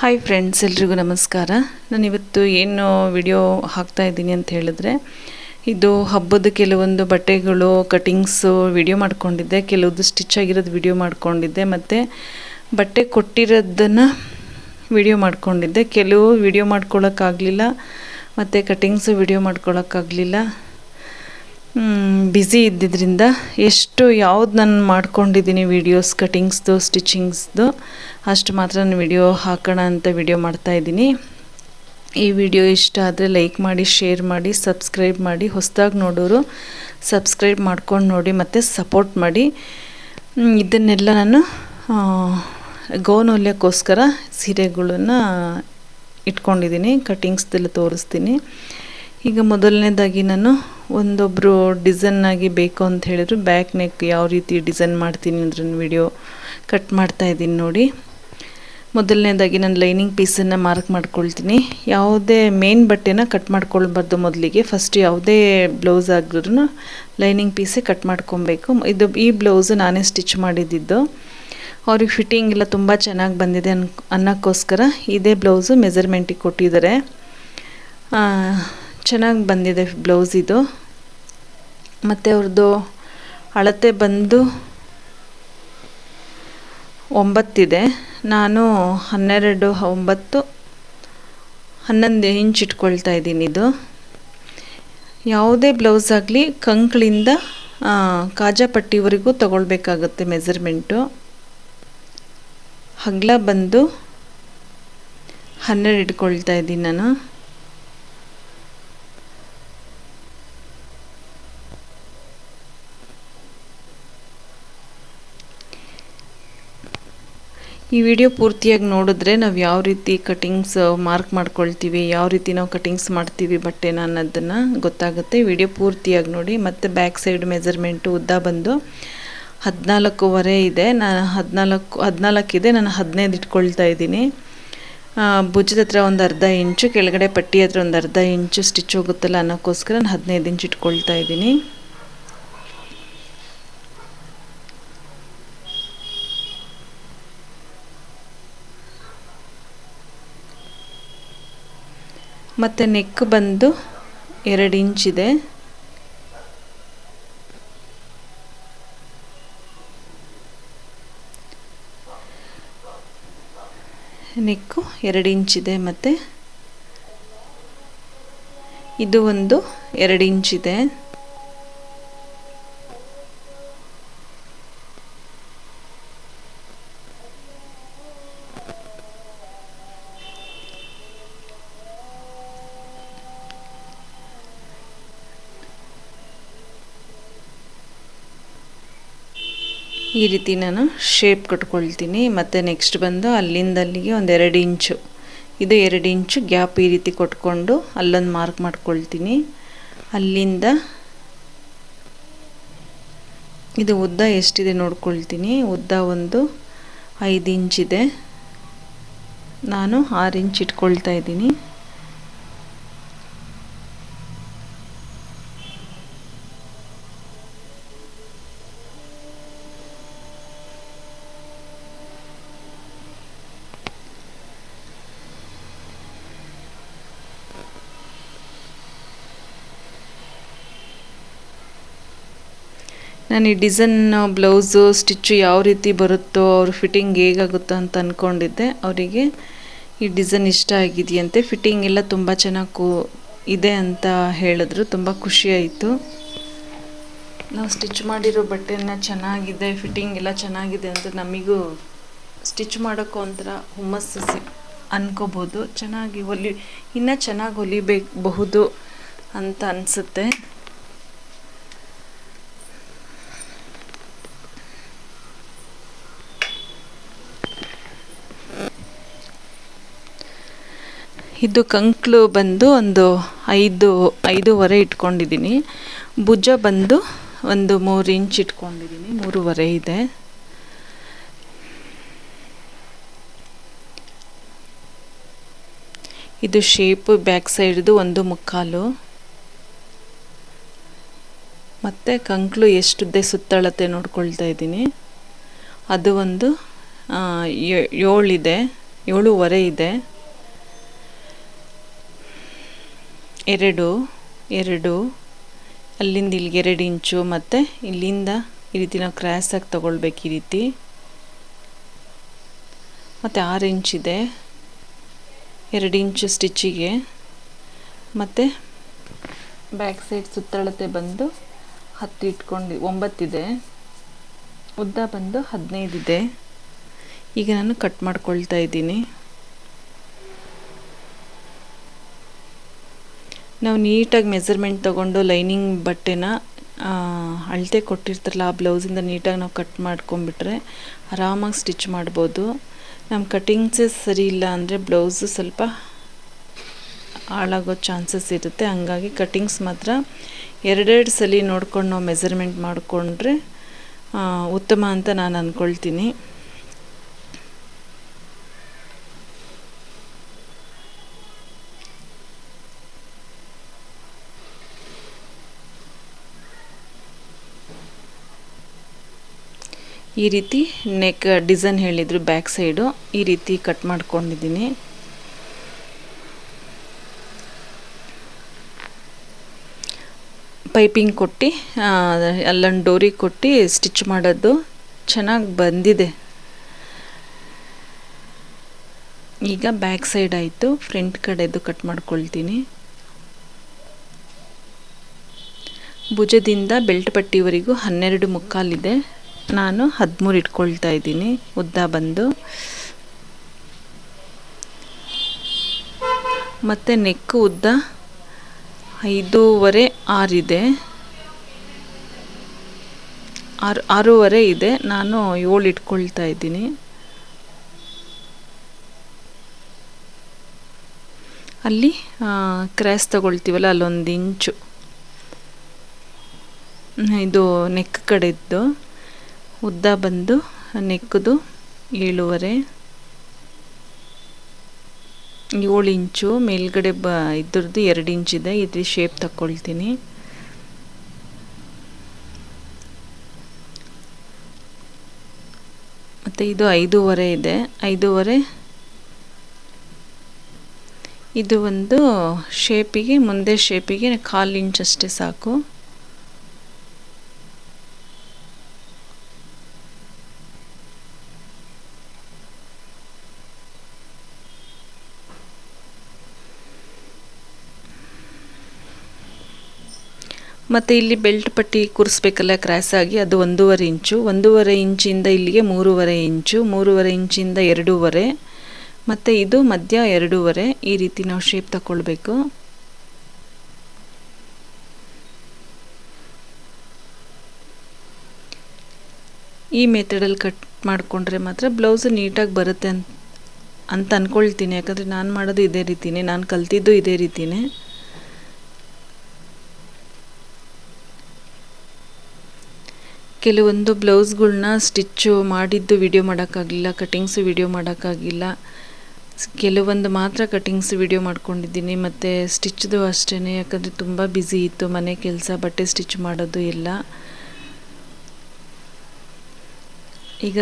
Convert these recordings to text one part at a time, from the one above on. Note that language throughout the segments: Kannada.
ಹಾಯ್ ಫ್ರೆಂಡ್ಸ್ ಎಲ್ರಿಗೂ ನಮಸ್ಕಾರ. ನಾನು ಇವತ್ತು ಏನು ವಿಡಿಯೋ ಹಾಕ್ತಾ ಇದ್ದೀನಿ ಅಂತ ಹೇಳಿದ್ರೆ, ಇದು ಹಬ್ಬದ ಕೆಲವೊಂದು ಬಟ್ಟೆಗಳು ಕಟಿಂಗ್ಸು ವಿಡಿಯೋ ಮಾಡ್ಕೊಂಡಿದ್ದೆ. ಕೆಲವೊಂದು ಸ್ಟಿಚ್ ಆಗಿರೋದು ವಿಡಿಯೋ ಮಾಡ್ಕೊಂಡಿದ್ದೆ. ಮತ್ತು ಬಟ್ಟೆ ಕೊಟ್ಟಿರೋದನ್ನು ವಿಡಿಯೋ ಮಾಡ್ಕೊಂಡಿದ್ದೆ. ಕೆಲವು ವಿಡಿಯೋ ಮಾಡ್ಕೊಳ್ಳೋಕ್ಕಾಗಲಿಲ್ಲ ಮತ್ತು ಕಟಿಂಗ್ಸು ವಿಡಿಯೋ ಮಾಡ್ಕೊಳ್ಳೋಕ್ಕಾಗಲಿಲ್ಲ ಬ್ಯುಸಿ ಇದ್ದಿದ್ದರಿಂದ ಎಷ್ಟು ಯಾವ್ದು ನಾನು ಮಾಡ್ಕೊಂಡಿದ್ದೀನಿ ವೀಡಿಯೋಸ್ ಕಟಿಂಗ್ಸ್ದು ಸ್ಟಿಚಿಂಗ್ಸ್ದು ಅಷ್ಟು ಮಾತ್ರ ನಾನು ವಿಡಿಯೋ ಹಾಕೋಣ ಅಂತ ವಿಡಿಯೋ ಮಾಡ್ತಾ ಇದ್ದೀನಿ. ಈ ವಿಡಿಯೋ ಇಷ್ಟ ಆದರೆ ಲೈಕ್ ಮಾಡಿ ಶೇರ್ ಮಾಡಿ ಸಬ್ಸ್ಕ್ರೈಬ್ ಮಾಡಿ, ಹೊಸದಾಗಿ ನೋಡೋರು ಸಬ್ಸ್ಕ್ರೈಬ್ ಮಾಡ್ಕೊಂಡು ನೋಡಿ ಮತ್ತು ಸಪೋರ್ಟ್ ಮಾಡಿ. ಇದನ್ನೆಲ್ಲ ನಾನು ಗೌನೌಲ್ಯಕ್ಕೋಸ್ಕರ ಸೀರೆಗಳನ್ನು ಇಟ್ಕೊಂಡಿದ್ದೀನಿ ಕಟಿಂಗ್ಸ್ದೆಲ್ಲ ತೋರಿಸ್ತೀನಿ. ಈಗ ಮೊದಲನೇದಾಗಿ ನಾನು ಒಂದೊಬ್ಬರು ಡಿಸೈನ್ನಾಗಿ ಬೇಕು ಅಂತ ಹೇಳಿದ್ರು. ಬ್ಯಾಕ್ ನೆಕ್ ಯಾವ ರೀತಿ ಡಿಸೈನ್ ಮಾಡ್ತೀನಿ ಅಂದ್ರೆ ವಿಡಿಯೋ ಕಟ್ ಮಾಡ್ತಾ ಇದ್ದೀನಿ ನೋಡಿ. ಮೊದಲನೇದಾಗಿ ನಾನು ಲೈನಿಂಗ್ ಪೀಸನ್ನು ಮಾರ್ಕ್ ಮಾಡ್ಕೊಳ್ತೀನಿ. ಯಾವುದೇ ಮೇನ್ ಬಟ್ಟೆನ ಕಟ್ ಮಾಡ್ಕೊಳ್ಬಾರ್ದು ಮೊದಲಿಗೆ. ಫಸ್ಟ್ ಯಾವುದೇ ಬ್ಲೌಸ್ ಆಗಿದ್ರು ಲೈನಿಂಗ್ ಪೀಸೇ ಕಟ್ ಮಾಡ್ಕೊಬೇಕು. ಇದು ಈ ಬ್ಲೌಸು ನಾನೇ ಸ್ಟಿಚ್ ಮಾಡಿದ್ದಿದ್ದು ಅವ್ರಿಗೆ ಫಿಟ್ಟಿಂಗ್ ಎಲ್ಲ ತುಂಬ ಚೆನ್ನಾಗಿ ಬಂದಿದೆ ಅನ್, ಅನ್ನೋಕ್ಕೋಸ್ಕರ ಇದೇ ಬ್ಲೌಸು ಮೆಜರ್ಮೆಂಟಿಗೆ ಕೊಟ್ಟಿದ್ದಾರೆ. ಚೆನ್ನಾಗಿ ಬಂದಿದೆ ಬ್ಲೌಸ್ ಇದು. ಮತ್ತು ಅವ್ರದ್ದು ಅಳತೆ ಬಂದು ಒಂಬತ್ತಿದೆ. ನಾನು ಹನ್ನೆರಡು, ಒಂಬತ್ತು, ಹನ್ನೊಂದು ಇಂಚ್ ಇಟ್ಕೊಳ್ತಾ ಇದ್ದೀನಿ ಇದು. ಯಾವುದೇ ಬ್ಲೌಸ್ ಆಗಲಿ ಕಂಕ್ಳಿಂದ ಕಾಜಾಪಟ್ಟಿವರೆಗೂ ತಗೊಳ್ಬೇಕಾಗುತ್ತೆ ಮೆಸರ್ಮೆಂಟು. ಹಗ್ಲ ಬಂದು ಹನ್ನೆರಡು ಇಟ್ಕೊಳ್ತಾ ಇದ್ದೀನಿ ನಾನು. ಈ ವಿಡಿಯೋ ಪೂರ್ತಿಯಾಗಿ ನೋಡಿದ್ರೆ ನಾವು ಯಾವ ರೀತಿ ಕಟಿಂಗ್ಸ್ ಮಾರ್ಕ್ ಮಾಡ್ಕೊಳ್ತೀವಿ, ಯಾವ ರೀತಿ ನಾವು ಕಟಿಂಗ್ಸ್ ಮಾಡ್ತೀವಿ ಬಟ್ಟೆನ ಅನ್ನೋದನ್ನು ಗೊತ್ತಾಗುತ್ತೆ. ವಿಡಿಯೋ ಪೂರ್ತಿಯಾಗಿ ನೋಡಿ. ಮತ್ತು ಬ್ಯಾಕ್ ಸೈಡ್ ಮೆಜರ್ಮೆಂಟು ಉದ್ದ ಬಂದು ಹದಿನಾಲ್ಕೂವರೆ ಇದೆ. ನಾನು ಹದಿನಾಲ್ಕು ಇದೆ. ನಾನು ಹದಿನೈದು ಇಟ್ಕೊಳ್ತಾ ಇದ್ದೀನಿ. ಭುಜದ ಹತ್ರ ಒಂದು ಅರ್ಧ ಇಂಚು, ಕೆಳಗಡೆ ಪಟ್ಟಿ ಹತ್ರ ಒಂದು ಅರ್ಧ ಇಂಚು ಸ್ಟಿಚ್ ಹೋಗುತ್ತಲ್ಲ ಅನ್ನೋಕ್ಕೋಸ್ಕರ ನಾನು ಹದಿನೈದು ಇಂಚ್ ಇಟ್ಕೊಳ್ತಾ ಇದ್ದೀನಿ. ಮತ್ತು ನೆಕ್ ಬಂದು ಎರಡು ಇಂಚಿದೆ ನೆಕ್ಕು ಎರಡು ಇದೆ ಮತ್ತು ಇದು ಒಂದು ಎರಡು ಇಂಚಿದೆ ಈ ರೀತಿ ನಾನು ಶೇಪ್ ಕಟ್ಕೊಳ್ತೀನಿ. ಮತ್ತು ನೆಕ್ಸ್ಟ್ ಬಂದು ಅಲ್ಲಿಂದ ಅಲ್ಲಿಗೆ ಒಂದು ಎರಡು ಇಂಚು. ಇದು ಎರಡು ಇಂಚು ಗ್ಯಾಪ್ ಈ ರೀತಿ ಕೊಟ್ಕೊಂಡು ಅಲ್ಲೊಂದು ಮಾರ್ಕ್ ಮಾಡ್ಕೊಳ್ತೀನಿ. ಅಲ್ಲಿಂದ ಇದು ಉದ್ದ ಎಷ್ಟಿದೆ ನೋಡ್ಕೊಳ್ತೀನಿ. ಉದ್ದ ಒಂದು ಐದು ಇಂಚಿದೆ. ನಾನು ಆರು ಇಂಚ್ ಇಟ್ಕೊಳ್ತಾ ಇದ್ದೀನಿ. ನಾನು ಈ ಡಿಸೈನ್, ಬ್ಲೌಸು, ಸ್ಟಿಚ್ಚು ಯಾವ ರೀತಿ ಬರುತ್ತೋ ಅವ್ರ ಫಿಟ್ಟಿಂಗ್ ಹೇಗಾಗುತ್ತೋ ಅಂತ ಅಂದ್ಕೊಂಡಿದ್ದೆ ಅವರಿಗೆ ಈ ಡಿಸೈನ್ ಇಷ್ಟ ಆಗಿದೆಯಂತೆ. ಫಿಟ್ಟಿಂಗ್ ಎಲ್ಲ ತುಂಬ ಚೆನ್ನಾಗಿ ಇದೆ ಅಂತ ಹೇಳಿದ್ರು. ತುಂಬ ಖುಷಿಯಾಯಿತು ನಾವು ಸ್ಟಿಚ್ ಮಾಡಿರೋ ಬಟ್ಟೆನ ಚೆನ್ನಾಗಿದೆ ಫಿಟ್ಟಿಂಗ್ ಎಲ್ಲ ಚೆನ್ನಾಗಿದೆ ಅಂತ ನಮಗೂ ಸ್ಟಿಚ್ ಮಾಡೋಕ್ಕೂ ಒಂಥರ ಹುಮ್ಮಸ್ಸು ಸಿ, ಅನ್ಕೋಬೋದು. ಚೆನ್ನಾಗಿ ಹೊಲಿ ಇನ್ನೂ ಚೆನ್ನಾಗಿ ಹೊಲಿಬೇಕಬಹುದು ಅಂತ ಅನಿಸುತ್ತೆ. ಇದು ಕಂಕ್ಳು ಬಂದು ಒಂದು ಐದು, ಐದೂವರೆ ಇಟ್ಕೊಂಡಿದ್ದೀನಿ. ಭುಜ ಬಂದು ಒಂದು ಮೂರು ಇಂಚ್ ಇಟ್ಕೊಂಡಿದ್ದೀನಿ, ಮೂರುವರೆ ಇದೆ. ಇದು ಶೇಪು ಬ್ಯಾಕ್ ಸೈಡ್ದು ಒಂದು ಮುಕ್ಕಾಲು. ಮತ್ತು ಕಂಕ್ಳು ಎಷ್ಟುದ್ದೆ ಸುತ್ತಳತೆ ನೋಡ್ಕೊಳ್ತಾ ಇದ್ದೀನಿ. ಅದು ಒಂದು ಏಳಿದೆ ಏಳೂವರೆ ಇದೆ. ಎರಡು ಎರಡು, ಅಲ್ಲಿಂದ ಇಲ್ಲಿಗೆ ಎರಡು ಇಂಚು ಮತ್ತು ಇಲ್ಲಿಂದ ಈ ರೀತಿ ನಾವು ಕ್ರ್ಯಾಸಾಗಿ ತೊಗೊಳ್ಬೇಕು ಈ ರೀತಿ. ಮತ್ತು ಆರು ಇದೆ. ಎರಡು ಇಂಚು ಸ್ಟಿಚ್ಚಿಗೆ ಮತ್ತು ಬ್ಯಾಕ್ ಸೈಡ್ ಸುತ್ತಳತೆ ಬಂದು ಹತ್ತು ಇಟ್ಕೊಂಡು ಒಂಬತ್ತಿದೆ ಉದ್ದ ಬಂದು ಹದಿನೈದಿದೆ ಈಗ ನಾನು ಕಟ್ ಮಾಡ್ಕೊಳ್ತಾ ಇದ್ದೀನಿ. ನಾವು ನೀಟಾಗಿ ಮೆಸರ್ಮೆಂಟ್ ತೊಗೊಂಡು ಲೈನಿಂಗ್ ಬಟ್ಟೆನ ಅಳತೆ ಕೊಟ್ಟಿರ್ತಾರಲ್ಲ ಆ ಬ್ಲೌಸಿಂದ ನೀಟಾಗಿ ನಾವು ಕಟ್ ಮಾಡ್ಕೊಂಬಿಟ್ರೆ ಆರಾಮಾಗಿ ಸ್ಟಿಚ್ ಮಾಡ್ಬೋದು. ನಮ್ಮ ಕಟ್ಟಿಂಗ್ಸೇ ಸರಿ ಇಲ್ಲ ಅಂದರೆ ಬ್ಲೌಸು ಸ್ವಲ್ಪ ಹಾಳಾಗೋ ಚಾನ್ಸಸ್ ಇರುತ್ತೆ. ಹಂಗಾಗಿ ಕಟ್ಟಿಂಗ್ಸ್ ಮಾತ್ರ ಎರಡೆರಡು ಸಲ ನೋಡ್ಕೊಂಡು ನಾವು ಮೆಸರ್ಮೆಂಟ್ ಮಾಡಿಕೊಂಡ್ರೆ ಉತ್ತಮ ಅಂತ ನಾನು ಅಂದ್ಕೊಳ್ತೀನಿ ಈ ರೀತಿ ನೆಕ್ ಡಿಸೈನ್ ಹೇಳಿದರು ಬ್ಯಾಕ್ ಸೈಡು ಈ ರೀತಿ ಕಟ್ ಮಾಡ್ಕೊಂಡಿದ್ದೀನಿ. ಪೈಪಿಂಗ್ ಕೊಟ್ಟು ಅಲ್ಲೊಂದು ಡೋರಿ ಕೊಟ್ಟು ಸ್ಟಿಚ್ ಮಾಡೋದು ಚೆನ್ನಾಗಿ ಬಂದಿದೆ. ಈಗ ಬ್ಯಾಕ್ ಸೈಡ್ ಆಯಿತು. ಫ್ರಂಟ್ ಕಡೆದು ಕಟ್ ಮಾಡ್ಕೊಳ್ತೀನಿ. ಭುಜದಿಂದ ಬೆಲ್ಟ್ ಪಟ್ಟಿವರೆಗೂ ಹನ್ನೆರಡು ಮುಕ್ಕಾಲಿದೆ. ನಾನು ಹದಿಮೂರು ಇಟ್ಕೊಳ್ತಾ ಇದ್ದೀನಿ. ಉದ್ದ ಬಂದು. ಮತ್ತು ನೆಕ್ ಉದ್ದ ಐದೂವರೆ ಆರಿದೆ ಆರು, ಆರೂವರೆ ಇದೆ. ನಾನು ಏಳು ಇಟ್ಕೊಳ್ತಾ ಇದ್ದೀನಿ. ಅಲ್ಲಿ ಕ್ರ್ಯಾಸ್ ತಗೊಳ್ತೀವಲ್ಲ, ಅಲ್ಲೊಂದು ಇಂಚು. ಇದು ನೆಕ್ ಕಡೆದ್ದು. ಉದ್ದ ಬಂದು ನೆಕ್ಕದು ಏಳುವರೆ. ಏಳು ಇಂಚು, ಮೇಲ್ಗಡೆ ಬ, ಇದ್ರದ್ದು ಎರಡು ಇಂಚಿದೆ ಇದ್ರ ಶೇಪ್ ತಗೊಳ್ತೀನಿ ಮತ್ತು ಇದು ಐದೂವರೆ ಇದೆ. ಐದೂವರೆ ಇದು ಒಂದು ಶೇಪಿಗೆ ಮುಂದೆ ಶೇಪಿಗೆ ಕಾಲು ಇಂಚಷ್ಟೇ ಸಾಕು. ಮತ್ತು ಇಲ್ಲಿ ಬೆಲ್ಟ್ ಪಟ್ಟಿ ಕೂರಿಸ್ಬೇಕಲ್ಲ ಕ್ರಾಸಾಗಿ ಅದು ಒಂದೂವರೆ ಇಂಚು. ಒಂದೂವರೆ ಇಂಚಿಂದ ಇಲ್ಲಿಗೆ ಮೂರುವರೆ ಇಂಚು, ಮೂರುವರೆ ಇಂಚಿಂದ ಎರಡೂವರೆ. ಮತ್ತು ಇದು ಮಧ್ಯ ಎರಡೂವರೆ. ಈ ರೀತಿ ನಾವು ಶೇಪ್ ತಗೊಳ್ಬೇಕು. ಈ ಮೆಥಡಲ್ಲಿ ಕಟ್ ಮಾಡಿಕೊಂಡ್ರೆ ಮಾತ್ರ ಬ್ಲೌಸ್ ನೀಟಾಗಿ ಬರುತ್ತೆ ಅಂತ ಅಂತ ಅಂದ್ಕೊಳ್ತೀನಿ ಯಾಕಂದರೆ ನಾನು ಮಾಡೋದು ಇದೇ ರೀತಿನೇ, ನಾನು ಕಲ್ತಿದ್ದು ಇದೇ ರೀತಿಯೇ ಕೆಲವೊಂದು ಬ್ಲೌಸ್ಗಳ್ನ ಸ್ಟಿಚ್ಚು ಮಾಡಿದ್ದು ವಿಡಿಯೋ ಮಾಡೋಕ್ಕಾಗಲಿಲ್ಲ ಕಟಿಂಗ್ಸು ವಿಡಿಯೋ ಮಾಡೋಕ್ಕಾಗಿಲ್ಲ ಕೆಲವೊಂದು ಮಾತ್ರ ಕಟಿಂಗ್ಸ್ ವಿಡಿಯೋ ಮಾಡ್ಕೊಂಡಿದ್ದೀನಿ, ಮತ್ತು ಸ್ಟಿಚ್ದು ಅಷ್ಟೇ ಯಾಕಂದರೆ ತುಂಬ ಬ್ಯುಸಿ ಇತ್ತು, ಮನೆ ಕೆಲಸ, ಬಟ್ಟೆ ಸ್ಟಿಚ್ ಮಾಡೋದು ಎಲ್ಲ. ಈಗ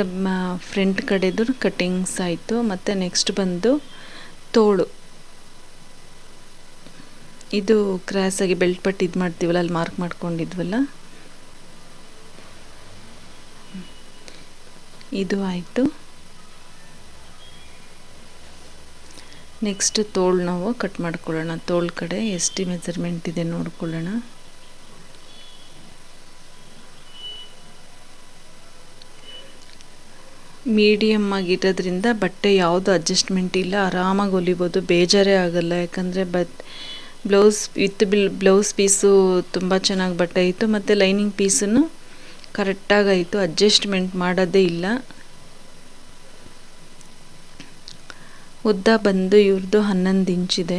ಫ್ರಂಟ್ ಕಡೆದು ಕಟಿಂಗ್ಸ್ ಆಯಿತು, ಮತ್ತು ನೆಕ್ಸ್ಟ್ ಬಂದು ತೋಳು. ಇದು ಕ್ರಾಸಾಗಿ ಬೆಲ್ಟ್ ಪಟ್ಟು ಇದು ಮಾಡ್ತೀವಲ್ಲ ಅಲ್ಲಿ ಮಾರ್ಕ್ ಮಾಡ್ಕೊಂಡಿದ್ವಲ್ಲ? ಇದು ಆಯಿತು. ನೆಕ್ಸ್ಟ್ ತೋಳು ನಾವು ಕಟ್ ಮಾಡ್ಕೊಳ್ಳೋಣ. ತೋಳು ಕಡೆ ಎಷ್ಟು ಮೆಜರ್ಮೆಂಟ್ ಇದೆ ನೋಡ್ಕೊಳ್ಳೋಣ. ಮೀಡಿಯಮ್ ಆಗಿರೋದ್ರಿಂದ ಬಟ್ಟೆ ಯಾವುದು ಅಡ್ಜಸ್ಟ್ಮೆಂಟ್ ಇಲ್ಲ. ಆರಾಮಾಗಿ ಹೊಲಿಬೋದು. ಬೇಜಾರೇ ಆಗಲ್ಲ. ಯಾಕಂದರೆ but blouse with bill blouse piece ತುಂಬ ಚೆನ್ನಾಗಿ ಬಟ್ಟೆ ಇತ್ತು. ಮತ್ತು ಲೈನಿಂಗ್ ಪೀಸನ್ನು ಕರೆಕ್ಟಾಗಾಯಿತು ಅಡ್ಜಸ್ಟ್ಮೆಂಟ್ ಮಾಡೋದೇ ಇಲ್ಲ. ಉದ್ದ ಬಂದು ಇವ್ರದ್ದು ಹನ್ನೊಂದು ಇಂಚಿದೆ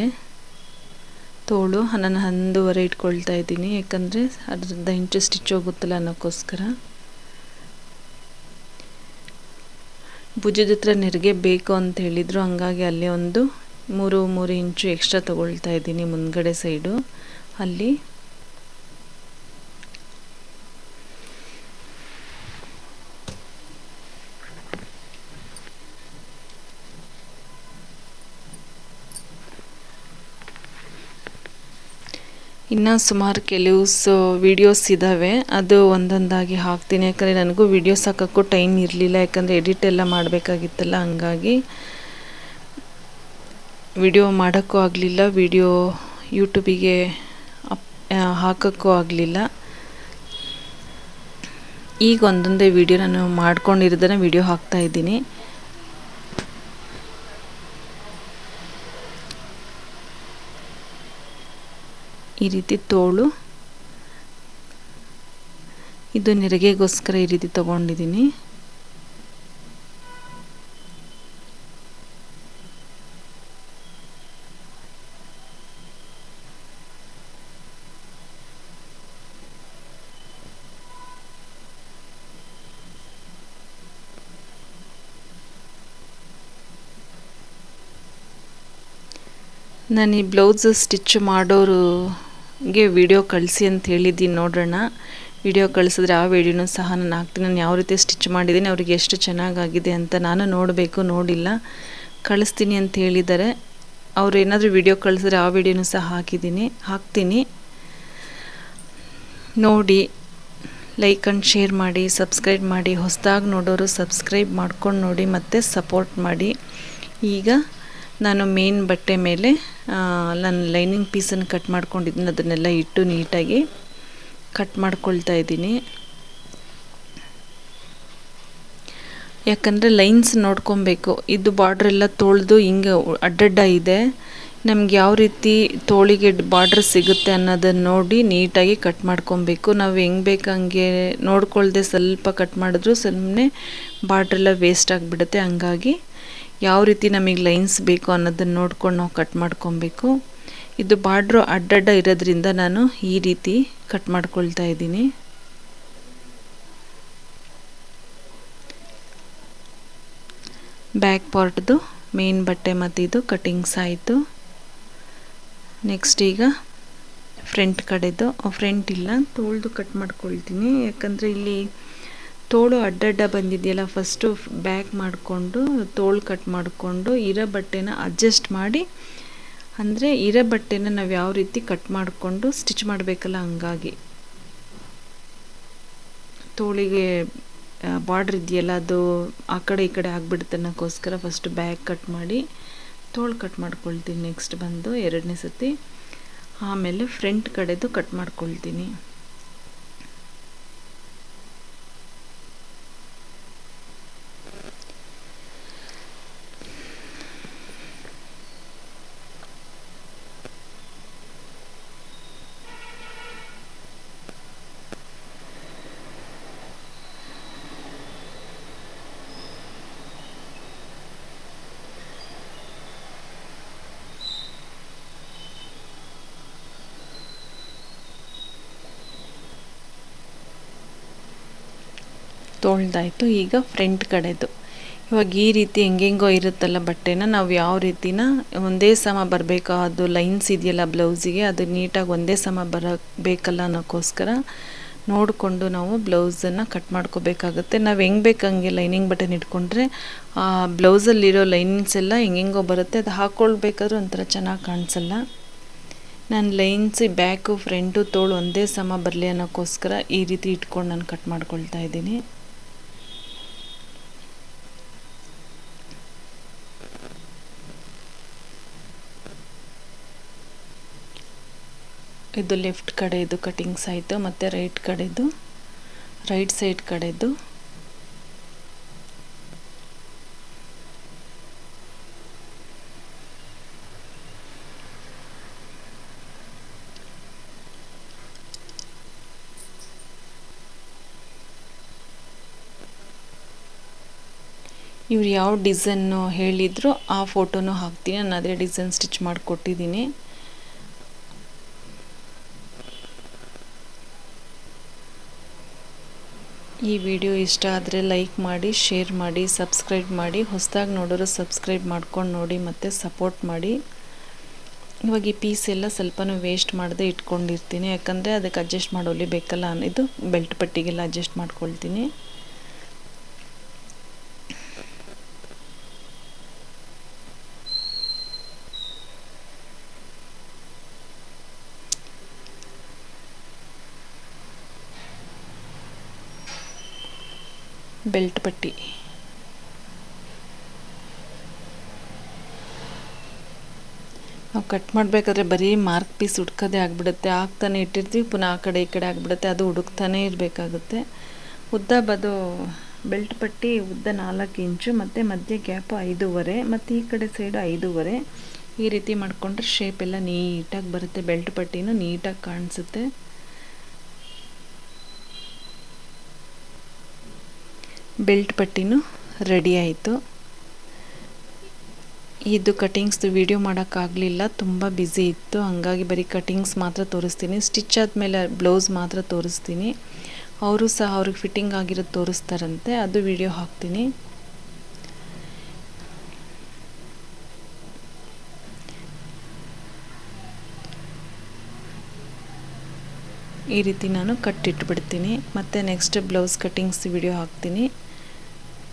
ತೋಳು ಹನ್ನೊಂದು, ಹನ್ನೊಂದುವರೆ ಇಟ್ಕೊಳ್ತಾ ಇದ್ದೀನಿ, ಯಾಕಂದರೆ ಅರ್ಧ ಇಂಚು ಸ್ಟಿಚ್ ಹೋಗುತ್ತಲ್ಲ ಅನ್ನೋಕ್ಕೋಸ್ಕರ. ಭುಜದ ಹತ್ರ ನೆರಿಗೆ ಬೇಕು ಅಂತ ಹೇಳಿದರು, ಹಂಗಾಗಿ ಅಲ್ಲೇ ಒಂದು ಮೂರು ಮೂರು ಇಂಚು ಎಕ್ಸ್ಟ್ರಾ ತಗೊಳ್ತಾ ಇದ್ದೀನಿ ಮುಂದ್ಗಡೆ ಸೈಡು ಅಲ್ಲಿ ಇನ್ನು ಸುಮಾರು ಕೆಲವು ವೀಡಿಯೋಸ್ ಇದ್ದಾವೆ ಅದು ಒಂದೊಂದಾಗಿ ಹಾಕ್ತೀನಿ. ಯಾಕಂದರೆ ನನಗೂ ವೀಡಿಯೋಸ್ ಹಾಕೋಕ್ಕೂ ಟೈಮ್ ಇರಲಿಲ್ಲ. ಯಾಕಂದರೆ ಎಡಿಟ್ ಎಲ್ಲ ಮಾಡಬೇಕಾಗಿತ್ತಲ್ಲ, ಹಂಗಾಗಿ ವಿಡಿಯೋ ಮಾಡೋಕ್ಕೂ ಆಗಲಿಲ್ಲ. ವಿಡಿಯೋ ಯೂಟ್ಯೂಬಿಗೆ ಅಪ್ ಹಾಕೋಕ್ಕೂ ಆಗಲಿಲ್ಲ. ಈಗ ಒಂದೊಂದೇ ವಿಡಿಯೋ ನಾನು ಮಾಡ್ಕೊಂಡಿರೋದನ್ನು ವಿಡಿಯೋ ಹಾಕ್ತಾ ಈ ರೀತಿ ತೋಳು. ಇದು ನೆರಿಗೆಗೋಸ್ಕರ ಈ ರೀತಿ ತಗೊಂಡಿದ್ದೀನಿ ನಾನು ಈ ಬ್ಲೌಸ್ ಸ್ಟಿಚ್ ಮಾಡೋರಿಗೆ ವಿಡಿಯೋ ಕಳಿಸಿ ಅಂತ ಹೇಳಿದ್ದೀನಿ ನೋಡೋಣ ವಿಡಿಯೋ ಕಳಿಸಿದ್ರೆ ಆ ವಿಡಿಯೋನೂ ಸಹ ನಾನು ಹಾಕ್ತೀನಿ. ನಾನು ಯಾವ ರೀತಿ ಸ್ಟಿಚ್ ಮಾಡಿದ್ದೀನಿ, ಅವ್ರಿಗೆ ಎಷ್ಟು ಚೆನ್ನಾಗಾಗಿದೆ ಅಂತ ನಾನು ನೋಡಬೇಕು, ನೋಡಿಲ್ಲ. ಕಳಿಸ್ತೀನಿ ಅಂತ ಹೇಳಿದ್ದಾರೆ. ಅವ್ರು ಏನಾದರೂ ವಿಡಿಯೋ ಕಳಿಸಿದ್ರೆ ಆ ವಿಡಿಯೋನೂ ಸಹ ಹಾಕಿದ್ದೀನಿ. ಹಾಕ್ತೀನಿ. ನೋಡಿ ಲೈಕ್ ಆ್ಯಂಡ್ ಶೇರ್ ಮಾಡಿ ಸಬ್ಸ್ಕ್ರೈಬ್ ಮಾಡಿ, ಹೊಸದಾಗಿ ನೋಡೋರು ಸಬ್ಸ್ಕ್ರೈಬ್ ಮಾಡ್ಕೊಂಡು ನೋಡಿ, ಮತ್ತು ಸಪೋರ್ಟ್ ಮಾಡಿ. ಈಗ ನಾನು ಮೇನ್ ಬಟ್ಟೆ ಮೇಲೆ ನಾನು ಲೈನಿಂಗ್ ಪೀಸನ್ನು ಕಟ್ ಮಾಡ್ಕೊಂಡಿದ್ದೀನಿ. ಅದನ್ನೆಲ್ಲ ಇಟ್ಟು ನೀಟಾಗಿ ಕಟ್ ಮಾಡ್ಕೊಳ್ತಾ ಇದ್ದೀನಿ. ಯಾಕಂದರೆ ಲೈನ್ಸ್ ನೋಡ್ಕೊಬೇಕು. ಇದು ಬಾರ್ಡ್ರ್ ಎಲ್ಲ ತೊಳೆದು ಹಿಂಗೆ ಅಡ್ಡಡ್ಡ ಇದೆ. ನಮ್ಗೆ ಯಾವ ರೀತಿ ತೋಳಿಗೆ ಬಾರ್ಡ್ರ್ ಸಿಗುತ್ತೆ ಅನ್ನೋದನ್ನು ನೋಡಿ ನೀಟಾಗಿ ಕಟ್ ಮಾಡ್ಕೊಬೇಕು. ನಾವು ಹೆಂಗೆ ಬೇಕು ಹಂಗೆ ನೋಡ್ಕೊಳ್ದೆ ಸ್ವಲ್ಪ ಕಟ್ ಮಾಡಿದ್ರು ಸುಮ್ಮನೆ ಬಾರ್ಡ್ರೆಲ್ಲ ವೇಸ್ಟ್ ಆಗಿಬಿಡುತ್ತೆ. ಹಂಗಾಗಿ ಯಾವ ರೀತಿ ನಮಗೆ ಲೈನ್ಸ್ ಬೇಕು ಅನ್ನೋದನ್ನು ನೋಡ್ಕೊಂಡು ನಾವು ಕಟ್ ಮಾಡ್ಕೊಬೇಕು. ಇದು ಬಾರ್ಡ್ರು ಅಡ್ಡಡ್ಡ ಇರೋದ್ರಿಂದ ನಾನು ಈ ರೀತಿ ಕಟ್ ಮಾಡ್ಕೊಳ್ತಾ ಇದ್ದೀನಿ. ಬ್ಯಾಕ್ ಪಾರ್ಟ್ದು ಮೇನ್ ಬಟ್ಟೆ ಮತ್ತು ಇದು ಕಟಿಂಗ್ಸ್ ಆಯಿತು. ನೆಕ್ಸ್ಟ್ ಈಗ ಫ್ರಂಟ್ ಕಡೆದು ಫ್ರಂಟ್ ಇಲ್ಲ, ತೋಳ್ದು ಕಟ್ ಮಾಡ್ಕೊಳ್ತೀನಿ. ಯಾಕಂದರೆ ಇಲ್ಲಿ ತೋಳು ಅಡ್ಡಡ್ಡ ಬಂದಿದೆಯಲ್ಲ ಫಸ್ಟು ಬ್ಯಾಕ್ ಮಾಡಿಕೊಂಡು, ತೋಳು ಕಟ್ ಮಾಡಿಕೊಂಡು, ಇರೋ ಬಟ್ಟೆನ ಅಡ್ಜಸ್ಟ್ ಮಾಡಿ, ಅಂದರೆ ಇರೋ ಬಟ್ಟೆನ ನಾವು ಯಾವ ರೀತಿ ಕಟ್ ಮಾಡಿಕೊಂಡು ಸ್ಟಿಚ್ ಮಾಡಬೇಕಲ್ಲ ಹಂಗಾಗಿ. ತೋಳಿಗೆ ಬಾರ್ಡ್ರ್ ಇದೆಯಲ್ಲ, ಅದು ಆ ಕಡೆ ಈ ಕಡೆ ಆಗಿಬಿಡ್ತನ್ನೋಕ್ಕೋಸ್ಕರ ಫಸ್ಟ್ ಬ್ಯಾಗ್ ಕಟ್ ಮಾಡಿ, ತೋಳು ಕಟ್ ಮಾಡ್ಕೊಳ್ತೀನಿ ನೆಕ್ಸ್ಟ್ ಬಂದು ಎರಡನೇ ಸತಿ. ಆಮೇಲೆ ಫ್ರಂಟ್ ಕಡೆದು ಕಟ್ ಮಾಡ್ಕೊಳ್ತೀನಿ. ತೊಳ್ದಾಯಿತು, ಈಗ ಫ್ರಂಟ್ ಕಡೆದು. ಇವಾಗ ಈ ರೀತಿ ಹೆಂಗೆಂಗೋ ಇರುತ್ತಲ್ಲ ಬಟ್ಟೆನ, ನಾವು ಯಾವ ರೀತಿನ ಒಂದೇ ಸಮ ಬರಬೇಕು? ಅದು ಲೈನ್ಸ್ ಇದೆಯಲ್ಲ ಬ್ಲೌಸಿಗೆ, ಅದು ನೀಟಾಗಿ ಒಂದೇ ಸಮ ಬರಬೇಕಲ್ಲ ಅನ್ನೋಕ್ಕೋಸ್ಕರ ನೋಡಿಕೊಂಡು ನಾವು ಬ್ಲೌಸನ್ನು ಕಟ್ ಮಾಡ್ಕೋಬೇಕಾಗುತ್ತೆ. ನಾವು ಹೆಂಗೆ ಬೇಕು ಹಂಗೆ ಲೈನಿಂಗ್ ಬಟನ್ ಇಟ್ಕೊಂಡ್ರೆ, ಆ ಬ್ಲೌಸಲ್ಲಿರೋ ಲೈನ್ಸ್ ಎಲ್ಲ ಹೆಂಗೆಂಗೋ ಬರುತ್ತೆ. ಅದು ಹಾಕ್ಕೊಳ್ಬೇಕಾದ್ರೂ ಒಂಥರ ಚೆನ್ನಾಗಿ ಕಾಣಿಸಲ್ಲ. ನಾನು ಲೈನ್ಸ್ ಬ್ಯಾಕು ಫ್ರಂಟು ತೋಳು ಒಂದೇ ಸಮ ಬರಲಿ ಅನ್ನೋಕ್ಕೋಸ್ಕರ ಈ ರೀತಿ ಇಟ್ಕೊಂಡು ನಾನು ಕಟ್ ಮಾಡ್ಕೊಳ್ತಾ ಇದ್ದೀನಿ. ಇದು ಲೆಫ್ಟ್ ಕಡೆದು ಕಟಿಂಗ್ಸ್ ಆಯಿತು ಮತ್ತು ರೈಟ್ ಕಡೆದು, ರೈಟ್ ಸೈಡ್ ಕಡೆದು. ಇವ್ರು ಯಾವ ಡಿಸೈನು ಹೇಳಿದ್ರು ಆ ಫೋಟೋನು ಹಾಕ್ತೀನಿ. ನಾನು ಅದೇ ಡಿಸೈನ್ ಸ್ಟಿಚ್ ಮಾಡಿಕೊಟ್ಟಿದ್ದೀನಿ. ಈ ವಿಡಿಯೋ ಇಷ್ಟ ಆದರೆ ಲೈಕ್ ಮಾಡಿ, ಶೇರ್ ಮಾಡಿ, ಸಬ್ಸ್ಕ್ರೈಬ್ ಮಾಡಿ, ಹೊಸದಾಗಿ ನೋಡೋರು ಸಬ್ಸ್ಕ್ರೈಬ್ ಮಾಡ್ಕೊಂಡು ನೋಡಿ ಮತ್ತು ಸಪೋರ್ಟ್ ಮಾಡಿ. ಇವಾಗ ಈ ಪೀಸ್ ಎಲ್ಲ ಸ್ವಲ್ಪನೂ ವೇಸ್ಟ್ ಮಾಡದೆ ಇಟ್ಕೊಂಡಿರ್ತೀನಿ. ಯಾಕಂದರೆ ಅದಕ್ಕೆ ಅಡ್ಜಸ್ಟ್ ಮಾಡೋಲಿ ಬೇಕಲ್ಲ ಇದು ಬೆಲ್ಟ್ ಪಟ್ಟಿಗೆಲ್ಲ ಅಡ್ಜಸ್ಟ್ ಮಾಡ್ಕೊಳ್ತೀನಿ. ಬೆಲ್ಟ್ ಪಟ್ಟಿ. ನಾವು ಕಟ್ ಮಾಡಬೇಕಾದ್ರೆ ಬರೀ ಮಾರ್ಕ್ ಪೀಸ್ ಹುಡ್ಕೋದೇ ಆಗಿಬಿಡುತ್ತೆ. ಆಗ್ತಾನೆ ಇಟ್ಟಿರ್ತೀವಿ, ಪುನಃ ಆ ಕಡೆ ಈ ಕಡೆ ಆಗಿಬಿಡುತ್ತೆ. ಅದು ಹುಡುಕ್ತಾನೇ ಇರಬೇಕಾಗುತ್ತೆ. ಉದ್ದ ಬದು ಬೆಲ್ಟ್ ಪಟ್ಟಿ ಉದ್ದ ನಾಲ್ಕು ಇಂಚು, ಮತ್ತು ಮಧ್ಯೆ ಗ್ಯಾಪು ಐದೂವರೆ, ಮತ್ತು ಈ ಕಡೆ ಸೈಡು ಐದೂವರೆ. ಈ ರೀತಿ ಮಾಡಿಕೊಂಡ್ರೆ ಶೇಪ್ ಎಲ್ಲ ನೀಟಾಗಿ ಬರುತ್ತೆ. ಬೆಲ್ಟ್ ಪಟ್ಟಿನೂ ನೀಟಾಗಿ ಕಾಣಿಸುತ್ತೆ. ಬೆಲ್ಟ್ ಪಟ್ಟಿನೂ ರೆಡಿ ಆಯಿತು. ಇದು ಕಟಿಂಗ್ಸ್ದು ವಿಡಿಯೋ ಮಾಡೋಕ್ಕಾಗಲಿಲ್ಲ, ತುಂಬ ಬ್ಯುಸಿ ಇತ್ತು. ಹಂಗಾಗಿ ಬರೀ ಕಟಿಂಗ್ಸ್ ಮಾತ್ರ ತೋರಿಸ್ತೀನಿ. ಸ್ಟಿಚ್ ಆದಮೇಲೆ ಬ್ಲೌಸ್ ಮಾತ್ರ ತೋರಿಸ್ತೀನಿ. ಅವರು ಸಹ ಅವ್ರಿಗೆ ಫಿಟ್ಟಿಂಗ್ ಆಗಿರೋದು ತೋರಿಸ್ತಾರಂತೆ, ಅದು ವಿಡಿಯೋ ಹಾಕ್ತೀನಿ. ಈ ರೀತಿ ನಾನು ಕಟ್ಟಿಟ್ಬಿಡ್ತೀನಿ ಮತ್ತು ನೆಕ್ಸ್ಟ್ ಬ್ಲೌಸ್ ಕಟ್ಟಿಂಗ್ಸ್ ವಿಡಿಯೋ ಹಾಕ್ತೀನಿ.